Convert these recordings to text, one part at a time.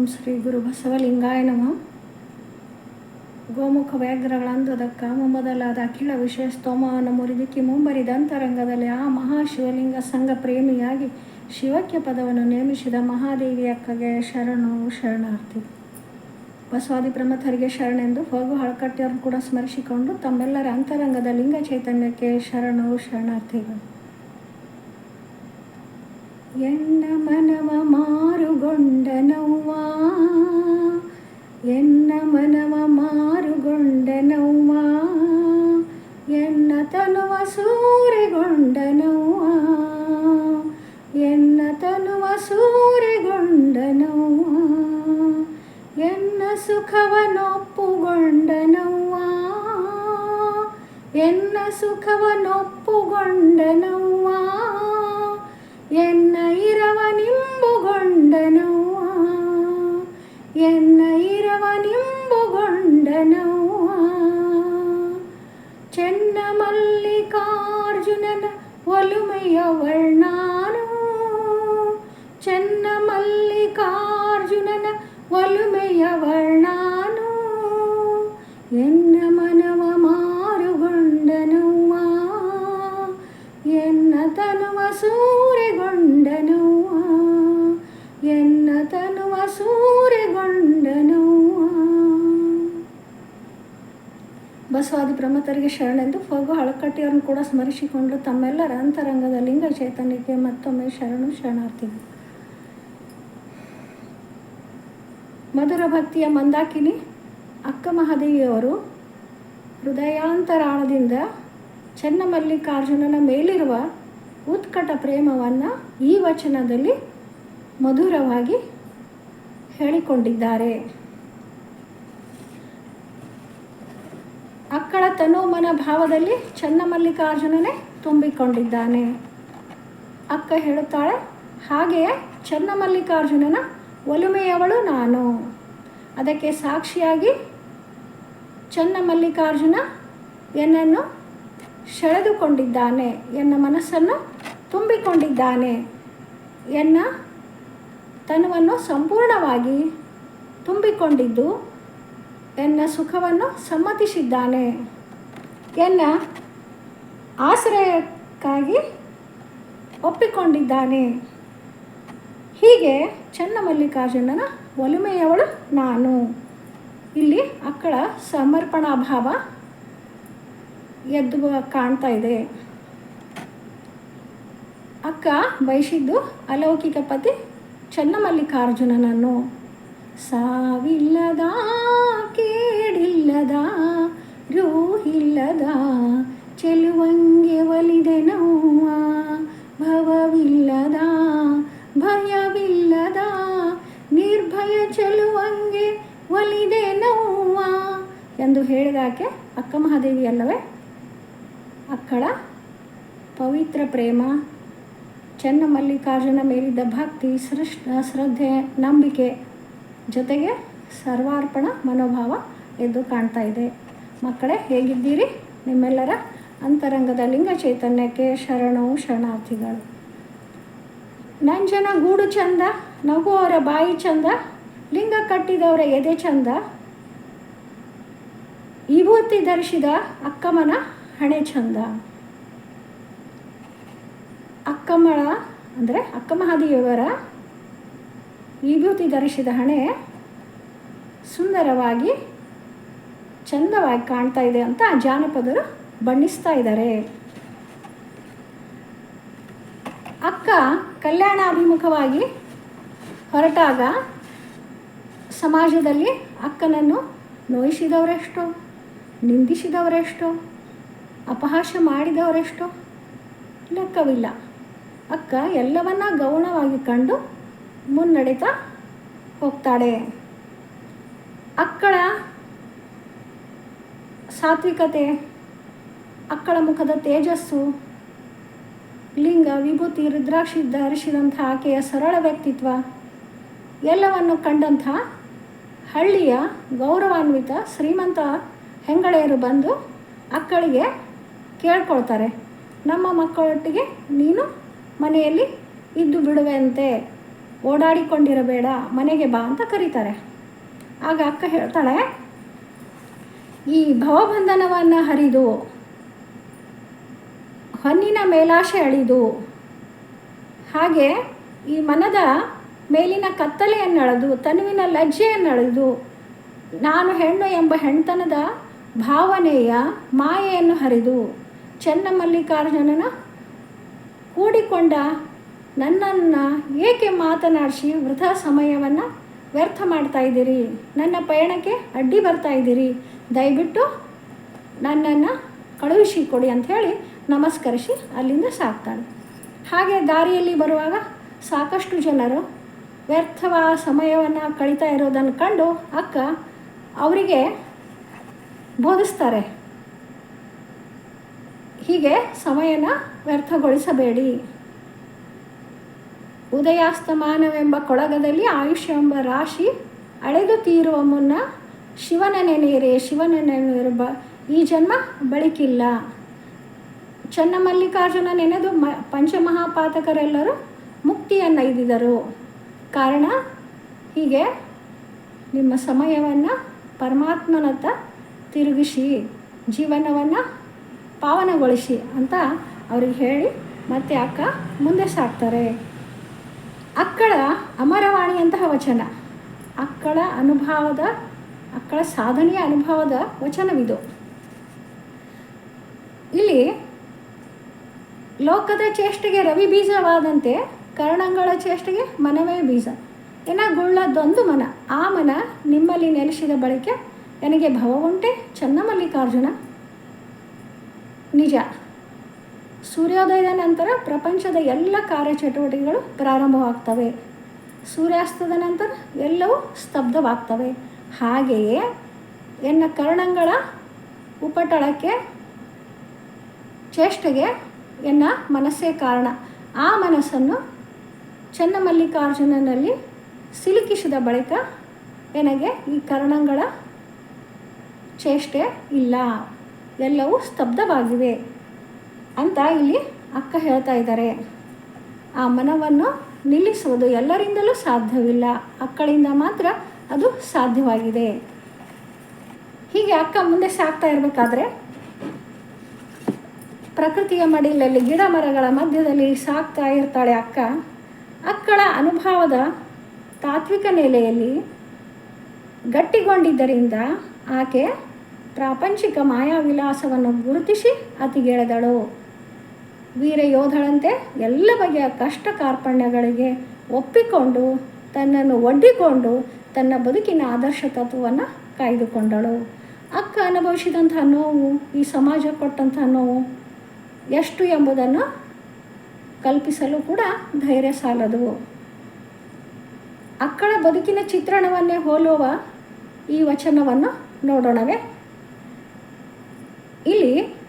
ಓಂ ಶ್ರೀ ಗುರು ಬಸವಲಿಂಗಾಯ ನಮಃ. ಗೋಮುಖ ವ್ಯಾಘ್ರಗಳಂದದಕ್ಕ ಮೊದಲಾದ ಅಖಿಲ ವಿಷಯ ಸ್ತೋಮವನ್ನು ಮುರಿದಿಕ್ಕಿ ಮುಂಬರಿದ ಅಂತರಂಗದಲ್ಲಿ ಆ ಮಹಾಶಿವಲಿಂಗ ಸಂಘ ಪ್ರೇಮಿಯಾಗಿ ಶಿವಕ್ಕೆ ಪದವನ್ನು ನೇಮಿಸಿದ ಮಹಾದೇವಿ ಅಕ್ಕಗೆ ಶರಣು ಶರಣಾರ್ಥಿ. ಬಸವಾದಿ ಪ್ರಮಥರಿಗೆ ಶರಣೆಂದು ಹೋಗು ಹಳಕಟ್ಟಿಯವರನ್ನು ಕೂಡ ಸ್ಮರಿಸಿಕೊಂಡು ತಮ್ಮೆಲ್ಲರ ಅಂತರಂಗದ ಲಿಂಗ ಚೈತನ್ಯಕ್ಕೆ ಶರಣು ಶರಣಾರ್ಥಿಗಳು. ಎನ್ನ ಮನವ ಮಾರುಗೊಂಡ మారుగొండనవ్వా ఎన్న మనవ మారుగొండనవ్వా ఎన్న తనువ సూరిగొండనవ్వా ఎన్న తనువ సూరిగొండనవ్వా ఎన్న సుఖవనొప్పుగొండనవ్వా ఎన్న సుఖవనొప్పుగొండనవ్వా ఎన్న ఇరవ నిమ్మ ಸುಖವನೊಪ್ಪುಗೊಂಡ ನವ್ವ ಎನ್ನ ಇರವ ನಿಂಬುಗೊಂಡನವ್ವ ಎನ್ನ ಇರವ ನಿಂಬುಗೊಂಡನವ್ವ ಚೆನ್ನ ಮಲ್ಲಿಕಾರ್ಜುನನ ಒಲುಮೆಯ ವರ್ಣಾನು ಚೆನ್ನ ಮಲ್ಲಿಕಾರ್ಜುನನ ಒಲುಮೆಯ ವರ್ಣಾನು ಎನ್ನ ಬಸವಾದಿ ಬ್ರಹ್ಮತರಿಗೆ ಶರಣೆಂದು ಹೋಗು ಹಳಕಟ್ಟಿಯವರನ್ನು ಕೂಡ ಸ್ಮರಿಸಿಕೊಂಡು ತಮ್ಮೆಲ್ಲರ ಅಂತರಂಗದ ಲಿಂಗ ಚೈತನ್ಯಕ್ಕೆ ಮತ್ತೊಮ್ಮೆ ಶರಣು ಶರಣಾರ್ಥಿಗಳು. ಮಧುರ ಭಕ್ತಿಯ ಮಂದಾಕಿನಿ ಅಕ್ಕ ಮಹಾದೇವಿಯವರು ಹೃದಯಾಂತರಾಳದಿಂದ ಚೆನ್ನಮಲ್ಲಿಕಾರ್ಜುನನ ಮೇಲಿರುವ ಉತ್ಕಟ ಪ್ರೇಮವನ್ನು ಈ ವಚನದಲ್ಲಿ ಮಧುರವಾಗಿ ಹೇಳಿಕೊಂಡಿದ್ದಾರೆ. ಅಕ್ಕಳ ತನೋಮನ ಭಾವದಲ್ಲಿ ಚನ್ನಮಲ್ಲಿಕಾರ್ಜುನನೇ ತುಂಬಿಕೊಂಡಿದ್ದಾನೆ. ಅಕ್ಕ ಹೇಳುತ್ತಾಳೆ, ಹಾಗೆಯೇ ಚನ್ನಮಲ್ಲಿಕಾರ್ಜುನನ ಒಲುಮೆಯವಳು ನಾನು. ಅದಕ್ಕೆ ಸಾಕ್ಷಿಯಾಗಿ ಚನ್ನಮಲ್ಲಿಕಾರ್ಜುನ ಎನ್ನನ್ನು ಸೆಳೆದುಕೊಂಡಿದ್ದಾನೆ, ಎನ್ನ ಮನಸ್ಸನ್ನು ತುಂಬಿಕೊಂಡಿದ್ದಾನೆ. ಎನ್ನ ತನುವನ್ನು ಸಂಪೂರ್ಣವಾಗಿ ತುಂಬಿಕೊಂಡಿದ್ದು ಎನ್ನ ಸುಖವನ್ನು ಸಮ್ಮತಿಸಿದ್ದಾನೆ. ಎನ್ನ ಆಶ್ರಯಕ್ಕಾಗಿ ಒಪ್ಪಿಕೊಂಡಿದ್ದಾನೆ. ಹೀಗೆ ಚನ್ನಮಲ್ಲಿಕಾರ್ಜುನನ ಒಲುಮೆಯವಳು ನಾನು. ಇಲ್ಲಿ ಅಕ್ಕಳ ಸಮರ್ಪಣಾ ಭಾವ ಎದ್ದು ಕಾಣ್ತಾ ಇದೆ. ಅಕ್ಕ ಬಯಸಿದ್ದು ಅಲೌಕಿಕ ಪತಿ ಚನ್ನಮಲ್ಲಿಕಾರ್ಜುನನನ್ನು. ಸಾವಿಲ್ಲದ ಕೇಡಿಲ್ಲದ ರೂಹಿಲ್ಲದ ಚೆಲುವಂಗೆ ಒಲಿದೆ ನೋವ ಭವವಿಲ್ಲದ, ಭಯವಿಲ್ಲದ, ನಿರ್ಭಯ ಚೆಲುವಂಗೆ ಒಲಿದೆ ನೋವ ಎಂದು ಹೇಳಿದಾಕೆ ಅಕ್ಕ ಮಹಾದೇವಿ ಅಲ್ಲವೇ? ಅಕ್ಕಳ ಪವಿತ್ರ ಪ್ರೇಮ, ಚೆನ್ನಮಲ್ಲಿಕಾರ್ಜುನ ಮೇಲಿದ್ದ ಭಕ್ತಿ ಸೃಷ್ಟ ಶ್ರದ್ಧೆ, ನಂಬಿಕೆ ಜೊತೆಗೆ ಸರ್ವಾರ್ಪಣ ಮನೋಭಾವ ಎದ್ದು ಕಾಣ್ತಾ ಇದೆ. ಮಕ್ಕಳೇ, ಹೇಗಿದ್ದೀರಿ? ನಿಮ್ಮೆಲ್ಲರ ಅಂತರಂಗದ ಲಿಂಗ ಚೈತನ್ಯಕ್ಕೆ ಶರಣು ಶರಣಾರ್ಥಿಗಳು. ನಂಜನ ಗೂಡು ಚಂದ ನಗುವವರ ಬಾಯಿ ಚಂದ, ಲಿಂಗ ಕಟ್ಟಿದವರ ಎದೆ ಚಂದ, ವಿಭೂತಿ ಧರಿಸಿದ ಅಕ್ಕಮ್ಮನ ಹಣೆ ಚಂದ. ಅಕ್ಕಮ್ಮಳ ಅಂದರೆ ಅಕ್ಕಮಹಾದೇವರ ವಿಭೂತಿ ಧರಿಸಿದ ಹಣೆ ಸುಂದರವಾಗಿ, ಚಂದವಾಗಿ ಕಾಣ್ತಾ ಇದೆ ಅಂತ ಜಾನಪದರು ಬಣ್ಣಿಸ್ತಾ ಇದ್ದಾರೆ. ಅಕ್ಕ ಕಲ್ಯಾಣಾಭಿಮುಖವಾಗಿ ಹೊರಟಾಗ ಸಮಾಜದಲ್ಲಿ ಅಕ್ಕನನ್ನು ನೋಯಿಸಿದವರೆಷ್ಟು, ನಿಂದಿಸಿದವರೆಷ್ಟು, ಅಪಹಾಸ್ಯ ಮಾಡಿದವರೆಷ್ಟು ಲೆಕ್ಕವಿಲ್ಲ. ಅಕ್ಕ ಎಲ್ಲವನ್ನ ಗೌಣವಾಗಿ ಕಂಡು ಮುನ್ನಡೆತಾ ಹೋಗ್ತಾಳೆ. ಅಕ್ಕಳ ಸಾತ್ವಿಕತೆ, ಅಕ್ಕಳ ಮುಖದ ತೇಜಸ್ಸು, ಲಿಂಗ, ವಿಭೂತಿ, ರುದ್ರಾಕ್ಷಿ ಧರಿಸಿದಂಥ ಆಕೆಯ ಸರಳ ವ್ಯಕ್ತಿತ್ವ, ಎಲ್ಲವನ್ನು ಕಂಡಂಥ ಹಳ್ಳಿಯ ಗೌರವಾನ್ವಿತ ಶ್ರೀಮಂತ ಹೆಂಗಳೆಯರು ಬಂದು ಅಕ್ಕಳಿಗೆ ಕೇಳ್ಕೊಳ್ತಾರೆ. ನಮ್ಮ ಮಕ್ಕಳೊಟ್ಟಿಗೆ ನೀನು ಮನೆಯಲ್ಲಿ ಇದ್ದು ಬಿಡುವೆಂತೆ ಓಡಾಡಿಕೊಂಡಿರಬೇಡ, ಮನೆಗೆ ಬಾ ಅಂತ ಕರೀತಾರೆ. ಆಗ ಅಕ್ಕ ಹೇಳ್ತಾಳೆ, ಈ ಭವಬಂಧನವನ್ನು ಹರಿದು ಹೊನ್ನಿನ ಮೇಲಾಶೆ ಅಳಿದು, ಹಾಗೆ ಈ ಮನದ ಮೇಲಿನ ಕತ್ತಲೆಯನ್ನಳೆದು, ತನುವಿನ ಲಜ್ಜೆಯನ್ನಳೆದು, ನಾನು ಹೆಣ್ಣು ಎಂಬ ಹೆಣ್ತನದ ಭಾವನೆಯ ಮಾಯೆಯನ್ನು ಹರಿದು, ಚೆನ್ನಮಲ್ಲಿಕಾರ್ಜುನನ ಕೂಡಿಕೊಂಡ ನನ್ನನ್ನು ಏಕೆ ಮಾತನಾಡಿಸಿ ವೃಥ ಸಮಯವನ್ನು ವ್ಯರ್ಥ ಮಾಡ್ತಾ ಇದ್ದೀರಿ? ನನ್ನ ಪಯಣಕ್ಕೆ ಅಡ್ಡಿ ಬರ್ತಾ ಇದ್ದೀರಿ. ದಯವಿಟ್ಟು ನನ್ನನ್ನು ಕಳುಹಿಸಿ ಕೊಡಿ ಅಂಥೇಳಿ ನಮಸ್ಕರಿಸಿ ಅಲ್ಲಿಂದ ಸಾಕ್ತಾಳೆ. ಹಾಗೆ ದಾರಿಯಲ್ಲಿ ಬರುವಾಗ ಸಾಕಷ್ಟು ಜನರು ವ್ಯರ್ಥವ ಸಮಯವನ್ನು ಕಳೀತಾ ಇರೋದನ್ನು ಕಂಡು ಅಕ್ಕ ಅವರಿಗೆ ಬೋಧಿಸ್ತಾರೆ. ಹೀಗೆ ಸಮಯನ ವ್ಯರ್ಥಗೊಳಿಸಬೇಡಿ. ಉದಯಾಸ್ತಮಾನವೆಂಬ ಕೊಳಗದಲ್ಲಿ ಆಯುಷ್ಯ ಎಂಬ ರಾಶಿ ಅಳೆದು ತೀರುವ ಮುನ್ನ ಶಿವನ ನೆನೆಯಿರೆ ಶಿವನ ನೆನೆಯಿರುವ ಈ ಜನ್ಮ ಬಳಿಕಿಲ್ಲ. ಚನ್ನಮಲ್ಲಿಕಾರ್ಜುನ ನೆನೆದು ಮ ಪಂಚಮಹಾಪಾತಕರೆಲ್ಲರೂ ಮುಕ್ತಿಯನ್ನೈದಿದರು ಕಾರಣ, ಹೀಗೆ ನಿಮ್ಮ ಸಮಯವನ್ನು ಪರಮಾತ್ಮನತ್ತ ತಿರುಗಿಸಿ, ಜೀವನವನ್ನು ಪಾವನಗೊಳಿಸಿ ಅಂತ ಅವ್ರಿಗೆ ಹೇಳಿ ಮತ್ತೆ ಅಕ್ಕ ಮುಂದೆ ಸಾಕ್ತಾರೆ. ಅಕ್ಕಳ ಅಮರವಾಣಿಯಂತಹ ವಚನ. ಅಕ್ಕಳ ಅನುಭವದ, ಅಕ್ಕಳ ಸಾಧನೆಯ ಅನುಭವದ ವಚನವಿದು. ಇಲ್ಲಿ ಲೋಕದ ಚೇಷ್ಟೆಗೆ ರವಿ ಬೀಜವಾದಂತೆ ಕರ್ಣಂಗಳ ಚೇಷ್ಟೆಗೆ ಮನವೇ ಬೀಜ. ಏನ ಗುಳ್ಳದೊಂದು ಮನ. ಆ ಮನ ನಿಮ್ಮಲ್ಲಿ ನೆಲೆಸಿದ ಬಳಿಕ ನನಗೆ ಭವ ಚನ್ನಮಲ್ಲಿಕಾರ್ಜುನ? ನಿಜ. ಸೂರ್ಯೋದಯದ ನಂತರ ಪ್ರಪಂಚದ ಎಲ್ಲ ಕಾರ್ಯಚಟುವಟಿಕೆಗಳು ಪ್ರಾರಂಭವಾಗ್ತವೆ. ಸೂರ್ಯಾಸ್ತದ ನಂತರ ಎಲ್ಲವೂ ಸ್ತಬ್ಧವಾಗ್ತವೆ. ಹಾಗೆಯೇ ಎನ್ನ ಕರ್ಣಂಗಳ ಉಪಟಳಕ್ಕೆ ಚೇಷ್ಟೆಗೆ ಎನ್ನ ಮನಸ್ಸೇ ಕಾರಣ. ಆ ಮನಸ್ಸನ್ನು ಚನ್ನಮಲ್ಲಿಕಾರ್ಜುನನಲ್ಲಿ ಸಿಲುಕಿಸಿದ ಬಳಿಕ ನನಗೆ ಈ ಕರ್ಣಗಳ ಚೇಷ್ಟೆ ಇಲ್ಲ. ಎಲ್ಲವೂ ಸ್ತಬ್ಧವಾಗಿವೆ. ಅಂತ ಇಲ್ಲಿ ಅಕ್ಕ ಹೇಳ್ತಾ ಇದ್ದಾರೆ. ಆ ಮನವನ್ನು ನಿಲ್ಲಿಸುವುದು ಎಲ್ಲರಿಂದಲೂ ಸಾಧ್ಯವಿಲ್ಲ. ಅಕ್ಕಳಿಂದ ಮಾತ್ರ ಅದು ಸಾಧ್ಯವಾಗಿದೆ. ಹೀಗೆ ಅಕ್ಕ ಮುಂದೆ ಸಾಕ್ತಾ ಇರಬೇಕಾದ್ರೆ, ಪ್ರಕೃತಿಯ ಮಡಿಲಲ್ಲಿ ಗಿಡ ಮರಗಳ ಮಧ್ಯದಲ್ಲಿ ಸಾಕ್ತಾ ಇರ್ತಾಳೆ ಅಕ್ಕ. ಅಕ್ಕಳ ಅನುಭವದ ತಾತ್ವಿಕ ನೆಲೆಯಲ್ಲಿ ಗಟ್ಟಿಗೊಂಡಿದ್ದರಿಂದ ಆಕೆ ಪ್ರಾಪಂಚಿಕ ಮಾಯಾವಿಲಾಸವನ್ನು ಗುರುತಿಸಿ ಅತಿಗೆಳೆದಳು. ವೀರ ಯೋಧಳಂತೆ ಎಲ್ಲ ಬಗೆಯ ಕಷ್ಟ ಕಾರ್ಪಣ್ಯಗಳಿಗೆ ಒಪ್ಪಿಕೊಂಡು, ತನ್ನನ್ನು ಒಡ್ಡಿಕೊಂಡು, ತನ್ನ ಬದುಕಿನ ಆದರ್ಶ ತತ್ವವನ್ನು ಕಾಯ್ದುಕೊಂಡಳು. ಅಕ್ಕ ಅನುಭವಿಸಿದಂಥ ನೋವು, ಈ ಸಮಾಜ ಕೊಟ್ಟಂಥ ನೋವು ಎಷ್ಟು ಎಂಬುದನ್ನು ಕಲ್ಪಿಸಲು ಕೂಡ ಧೈರ್ಯ ಸಾಲದು. ಅಕ್ಕಳ ಬದುಕಿನ ಚಿತ್ರಣವನ್ನೇ ಹೋಲುವ ಈ ವಚನವನ್ನು ನೋಡೋಣವೇ. ಇಲ್ಲಿ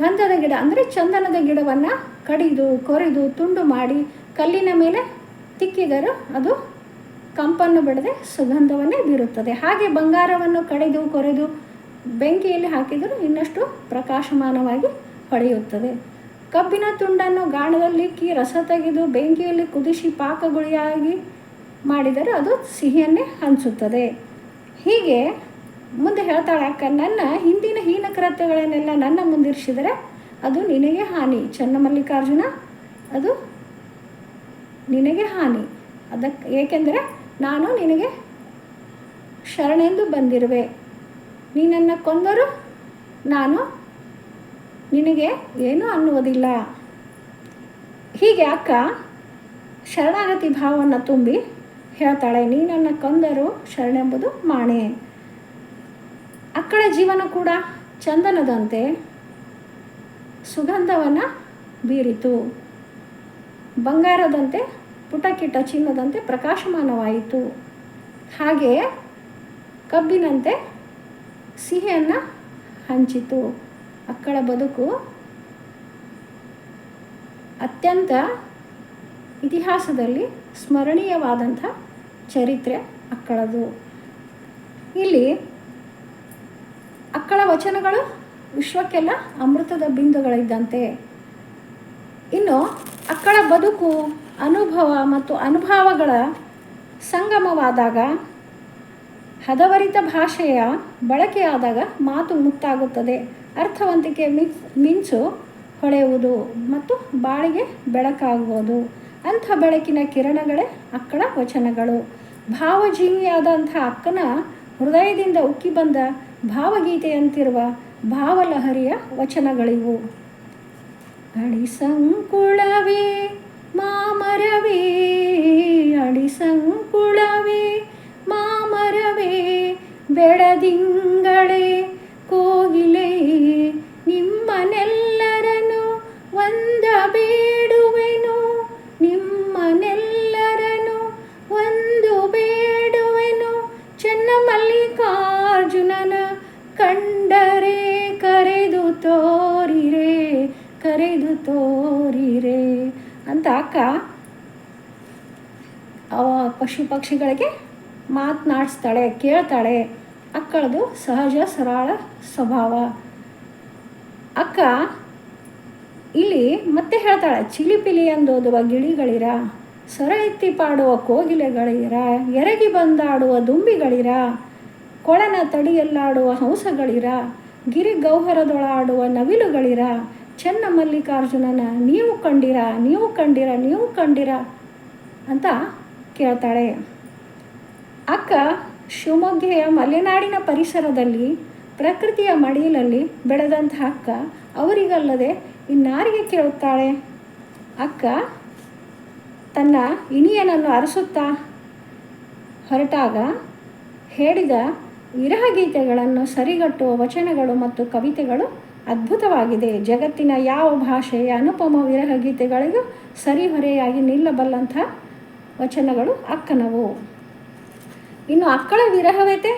ಗಂಧದ ಗಿಡ ಅಂದರೆ ಚಂದನದ ಗಿಡವನ್ನು ಕಡಿದು, ಕೊರೆದು, ತುಂಡು ಮಾಡಿ ಕಲ್ಲಿನ ಮೇಲೆ ತಿಕ್ಕಿದರೂ ಅದು ಕಂಪನ್ನು ಬಿಡದೆ ಸುಗಂಧವನ್ನೇ ಬೀರುತ್ತದೆ. ಹಾಗೆ ಬಂಗಾರವನ್ನು ಕಡಿದು, ಕೊರೆದು ಬೆಂಕಿಯಲ್ಲಿ ಹಾಕಿದರೂ ಇನ್ನಷ್ಟು ಪ್ರಕಾಶಮಾನವಾಗಿ ಹೊಳೆಯುತ್ತದೆ. ಕಬ್ಬಿನ ತುಂಡನ್ನು ಗಾಣದಲ್ಲಿಕ್ಕಿ ರಸ ತೆಗೆದು ಬೆಂಕಿಯಲ್ಲಿ ಕುದಿಸಿ ಪಾಕಗುಳಿಯಾಗಿ ಮಾಡಿದರೆ ಅದು ಸಿಹಿಯನ್ನೇ ಹಂಚುತ್ತದೆ. ಹೀಗೆ ಮುಂದೆ ಹೇಳ್ತಾಳೆ, ಅಕ್ಕ, ನನ್ನ ಹಿಂದಿನ ಹೀನ ಕೃತ್ಯಗಳನ್ನೆಲ್ಲ ನನ್ನ ಮುಂದಿರಿಸಿದರೆ ಅದು ನಿನಗೆ ಹಾನಿ. ಚನ್ನಮಲ್ಲಿಕಾರ್ಜುನ, ಅದು ನಿನಗೆ ಹಾನಿ. ಅದಕ್ಕೆ ಏಕೆಂದರೆ ನಾನು ನಿನಗೆ ಶರಣೆಂದು ಬಂದಿರುವೆ. ನೀನನ್ನು ಕೊಂದರೂ, ನಾನು ನಿನಗೆ ಏನೂ ಅನ್ನುವುದಿಲ್ಲ. ಹೀಗೆ ಅಕ್ಕ ಶರಣಾಗತಿ ಭಾವವನ್ನು ತುಂಬಿ ಹೇಳ್ತಾಳೆ ನೀನನ್ನು ಕೊಂದರು, ಶರಣೆಂಬುದು ಮಾಣೆ. ಅಕ್ಕಳ ಜೀವನ ಕೂಡ ಚಂದನದಂತೆ ಸುಗಂಧವನ್ನು ಬೀರಿತು. ಬಂಗಾರದಂತೆ ಪುಟಕಿಟ ಚಿನ್ನದಂತೆ ಪ್ರಕಾಶಮಾನವಾಯಿತು. ಹಾಗೆಯೇ ಕಬ್ಬಿನಂತೆ ಸಿಹಿಯನ್ನು ಹಂಚಿತು. ಅಕ್ಕಳ ಬದುಕು ಅತ್ಯಂತ ಇತಿಹಾಸದಲ್ಲಿ ಸ್ಮರಣೀಯವಾದಂಥ ಚರಿತ್ರೆ ಅಕ್ಕಳದು. ಇಲ್ಲಿ ಅಕ್ಕಳ ವಚನಗಳು ವಿಶ್ವಕ್ಕೆಲ್ಲ ಅಮೃತದ ಬಿಂದುಗಳಿದ್ದಂತೆ ಇನ್ನು ಅಕ್ಕಳ ಬದುಕು, ಅನುಭವ ಮತ್ತು ಅನುಭವಗಳ ಸಂಗಮವಾದಾಗ, ಹದವರಿತ ಭಾಷೆಯ ಬಳಕೆಯಾದಾಗ ಮಾತು ಮುಕ್ತಾಗುತ್ತದೆ. ಅರ್ಥವಂತಿಕೆ ಮಿಂಚು ಹೊಳೆಯುವುದು ಮತ್ತು ಬಾಳಿಗೆ ಬೆಳಕಾಗುವುದು. ಅಂಥ ಬೆಳಕಿನ ಕಿರಣಗಳೇ ಅಕ್ಕಳ ವಚನಗಳು. ಭಾವಜೀವಿಯಾದಂಥ ಅಕ್ಕನ ಹೃದಯದಿಂದ ಉಕ್ಕಿ ಬಂದ ಭಾವಗೀತೆಯಂತಿರುವ ಭಾವಲಹರಿಯ ವಚನಗಳಿವು. ಅಡಿಸಂಕುಳವೇ ಮಾಮರವೇ ಅಡಿಸಂಕುಳವೇ ಮಾಮರವೇ ಬೆಳದಿಂಗಳೇ ಕೋಗಿಲೆ ನಿಮ್ಮನೆಲ್ಲರನ್ನು ಅಕ್ಕ ಪಶು ಪಕ್ಷಿಗಳಿಗೆ ಮಾತನಾಡಿಸ್ತಾಳೆ, ಕೇಳ್ತಾಳೆ. ಅಕ್ಕಳದು ಸಹಜ, ಸರಳ ಸ್ವಭಾವ. ಅಕ್ಕ, ಇಲ್ಲಿ ಮತ್ತೆ ಹೇಳ್ತಾಳೆ ಚಿಲಿಪಿಲಿ ಎಂದೋದುವ ಗಿಳಿಗಳಿರ? ಸರ ಎತ್ತಿ ಪಾಡುವ ಕೋಗಿಲೆಗಳಿರ? ಎರಗಿ ಬಂದಾಡುವ ದುಂಬಿಗಳಿರ? ಕೊಳನ ತಡಿಯಲ್ಲಾಡುವ ಹಂಸಗಳಿರ? ಗಿರಿ ಗೌಹರದೊಳಾಡುವ ನವಿಲುಗಳಿರ? ಚೆನ್ನ ಮಲ್ಲಿಕಾರ್ಜುನನ, ನೀವು ಕಂಡಿರ ನೀವು ಕಂಡಿರ ನೀವು ಕಂಡಿರ ಅಂತ ಕೇಳ್ತಾಳೆ. ಅಕ್ಕ, ಶಿವಮೊಗ್ಗೆಯ ಮಲೆನಾಡಿನ ಪರಿಸರದಲ್ಲಿ, ಪ್ರಕೃತಿಯ ಮಡಿಲಲ್ಲಿ ಬೆಳೆದಂಥ ಅಕ್ಕ, ಅವರಿಗಲ್ಲದೆ ಇನ್ನಾರಿಗೆ ಕೇಳುತ್ತಾಳೆ. ಅಕ್ಕ, ತನ್ನ ಇನಿಯನನ್ನು ಅರಸುತ್ತಾ? ಹೊರಟಾಗ ಹೇಳಿದ ವಿರಹ ಗೀತೆಗಳನ್ನು ಸರಿಗಟ್ಟುವ ವಚನಗಳು ಮತ್ತು ಕವಿತೆಗಳು ಅದ್ಭುತವಾಗಿದೆ. ಜಗತ್ತಿನ ಯಾವ ಭಾಷೆಯ ಅನುಪಮ ವಿರಹ ಗೀತೆಗಳಿಗೂ ಸರಿಹೊರೆಯಾಗಿ ನಿಲ್ಲಬಲ್ಲಂಥ ವಚನಗಳು ಅಕ್ಕನವು. ಇನ್ನು ಅಕ್ಕಳ ವಿರಹವೇತೆ?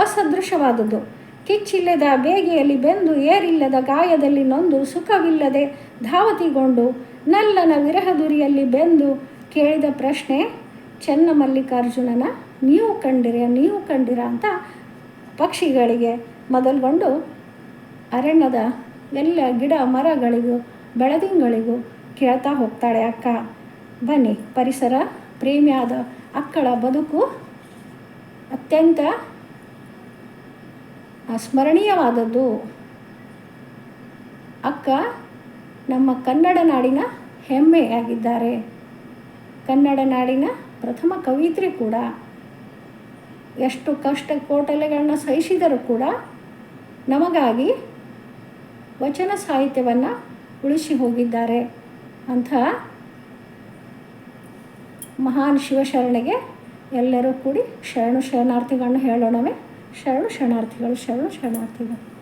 ಅಸದೃಶವಾದದ್ದು ಕಿಚ್ಚಿಲ್ಲದ ಬೇಗೆಯಲ್ಲಿ ಬೆಂದು ಏರಿಲ್ಲದ ಗಾಯದಲ್ಲಿ ನೊಂದು ಸುಖವಿಲ್ಲದೆ ಧಾವತಿಗೊಂಡು ನಲ್ಲನ ವಿರಹದುರಿಯಲ್ಲಿ ಬೆಂದು ಕೇಳಿದ ಪ್ರಶ್ನೆ, ಚೆನ್ನ ಮಲ್ಲಿಕಾರ್ಜುನನ ನೀವು ಕಂಡಿರ ನೀವು ಕಂಡಿರ? ಅಂತ ಪಕ್ಷಿಗಳಿಗೆ ಮೊದಲ್ಗೊಂಡು ಅರಣ್ಯದ ಎಲ್ಲ ಗಿಡ ಮರಗಳಿಗೂ ಬೆಳದಿಂಗಳಿಗೂ ಕೇಳ್ತಾ ಹೋಗ್ತಾಳೆ ಅಕ್ಕ. ಬನ್ನಿ, ಪರಿಸರ ಪ್ರೇಮಿಯಾದ ಅಕ್ಕಳ ಬದುಕು ಅತ್ಯಂತ ಸ್ಮರಣೀಯವಾದದ್ದು ಅಕ್ಕ ನಮ್ಮ ಕನ್ನಡ ನಾಡಿನ ಹೆಮ್ಮೆಯಾಗಿದ್ದಾರೆ. ಕನ್ನಡ ನಾಡಿನ ಪ್ರಥಮ ಕವಿತ್ರಿ ಕೂಡ. ಎಷ್ಟು ಕಷ್ಟ ಕೋಟಲೆಗಳನ್ನ ಸಹಿಸಿದರೂ ಕೂಡ ನಮಗಾಗಿ ವಚನ ಸಾಹಿತ್ಯವನ್ನು ಉಳಿಸಿ ಹೋಗಿದ್ದಾರೆ ಅಂಥ ಮಹಾನ್ ಶಿವಶರಣೆಗೆ ಎಲ್ಲರೂ ಕೂಡಿ ಶರಣು ಶರಣಾರ್ಥಿಗಳನ್ನ ಹೇಳೋಣವೇ. ಶರಣು ಶರಣಾರ್ಥಿಗಳು ಶರಣು ಶರಣಾರ್ಥಿಗಳು.